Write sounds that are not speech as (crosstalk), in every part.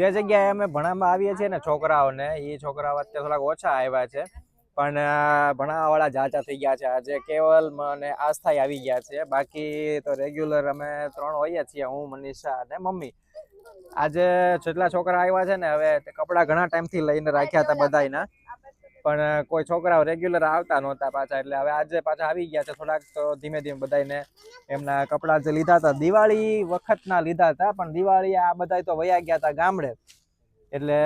જે જગ્યાએ અમે ભણાવવા આવીએ છીએ ને છોકરાઓને એ છોકરાઓ અત્યારે થોડાક ઓછા આવ્યા છે. પણ ભણાવાવાળા જાચા થઈ ગયા છે. આજે કેવલ અને આસ્થા આવી ગયા છે. બાકી તો રેગ્યુલર અમે ત્રણ હોઈએ છીએ, હું, મનીષા અને મમ્મી. આજે જેટલા છોકરા આવ્યા છે ને, હવે કપડાં ઘણા ટાઈમથી લઈને રાખ્યા હતા બધાયના. પણ કોઈ છોકરાઓ રેગ્યુલર આવતા નહોતા પાછા, એટલે હવે આજે પાછા આવી ગયા છે થોડાક, તો ધીમે ધીમે બધાને એમના કપડાં જે લીધા હતા, દિવાળી વખતના લીધા હતા, પણ દિવાળી આ બધાય તો વયા ગયા હતા ગામડે. એટલે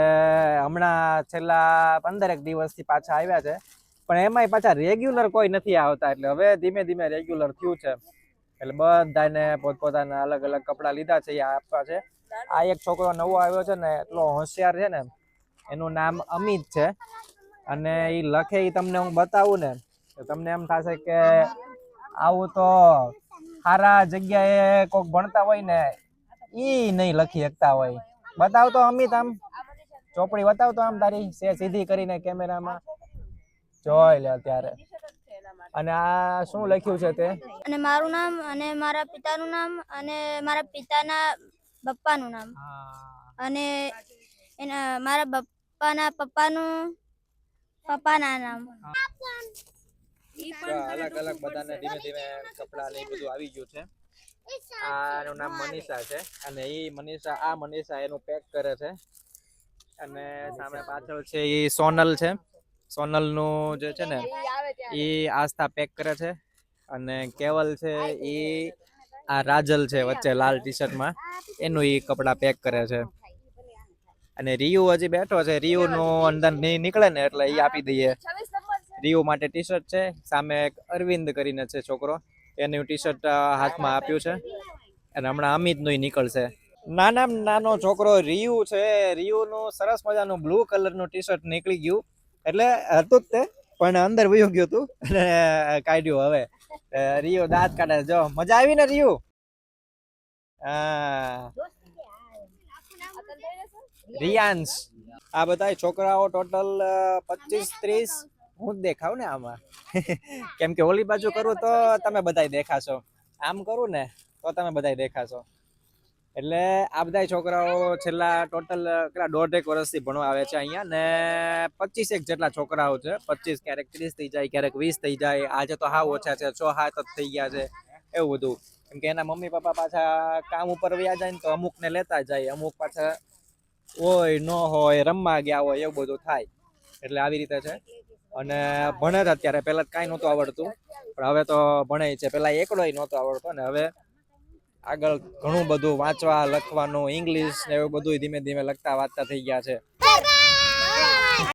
હમણાં છેલ્લા પંદરેક દિવસથી પાછા આવ્યા છે. પણ એમાંય પાછા રેગ્યુલર કોઈ નથી આવતા, એટલે હવે ધીમે ધીમે રેગ્યુલર થયું છે. એટલે બધાને પોતપોતાના અલગ અલગ કપડાં લીધા છે, એ આપવા છે. આ એક છોકરો નવો આવ્યો છે ને, એટલો હોશિયાર છે ને, એનું નામ અમિત છે. અને એ લખે એ તમને હું બતાવું ને તો તમને એમ થશે કે આવું તો સારા જગ્યાએ કોક ભણતા હોય ને એ નહીં લખી શકતા હોય. બતાવતો અમિત આમ. ચોપડી બતાવતો આમ તારી સે સીધી કરીને કેમેરામાં. જોઈ લે અત્યારે. અને આ શું લખ્યું છે તે? અને મારું નામ અને મારા પિતાનું નામ અને મારા પિતાના પપ્પાનું નામ. અને એના મારા પપ્પાના પપ્પાનું પપ્પાના નામ. અલગ અલગ બધાને ધીમે ધીમે કપડા ને બધું આવી ગયું છે. આનું નામ મનીષા છે. અને એ મનીષા આ મનીષા એનું પેક કરે છે. અને સામે પાછળ છે એ સોનલ છે. સોનલનું જે છે ને એ આસ્થા પેક કરે છે. અને કેવલ છે એ આ રાજલ છે વચ્ચે લાલ ટી શર્ટમાં એનું એ કપડાં પેક કરે છે. અને રિયુ હજી બેઠો છે રિયુ નું અંદર નહીં નીકળે ને એટલે એ આપી દઈએ. રિયુ માટે ટી શર્ટ છે સામે એક અરવિંદ કરીને છે છોકરો એનું ટી શર્ટ હાથમાં આપ્યું છે. અને હમણાં અમિતનું નીકળશે. નાના નાનો છોકરો રિયુ છે રિયુ નું સરસ મજાનું બ્લુ કલરનું ટી શર્ટ નીકળી ગયું. એટલે હતું જ તે પણ અંદર વયું ગયું હતું અને કાઢ્યું હવે. રિયુ દાંત કાઢે. જો મજા આવી ને રિયુ? હા. રિયાન્સ. આ બધા છોકરાઓ ટોટલ પચીસ, ત્રીસ. હું દેખાવ ને આમાં. (laughs) કેમ કે ઓલી બાજુ કરું તો તમે બધાય દેખાશો. આમ કરું ને તો તમે બધાય દેખાશો. એટલે આ બધા છોકરાઓ છેલ્લા ટોટલ કેટલા દોઢેક વર્ષથી ભણવા આવે છે અહીંયા ને પચીસ એક જેટલા છોકરાઓ છે. પચીસ ક્યારેક ત્રીસ થઈ જાય, ક્યારેક વીસ થઈ જાય. આજે તો હાવ ઓછા છે. છ હાથ જ થઈ ગયા છે. એવું બધું. કેમ કે એના મમ્મી પપ્પા પાછા કામ ઉપર વ્યા જાય ને તો અમુક ને લેતા જાય. અમુક પાછા હોય, ન હોય, રમવા ગયા હોય, એવું બધું થાય. એટલે આવી રીતે છે. અને ભણે જ અત્યારે પહેલાં કાંઈ નહોતું આવડતું. પણ હવે તો ભણે છે. પહેલાં એકડોય નહોતો આવડતો ને હવે આગળ ઘણું બધું વાંચવા, લખવાનું ઇંગ્લિશ ને એવું બધું ધીમે ધીમે લખતા વાંચતા થઈ ગયા છે.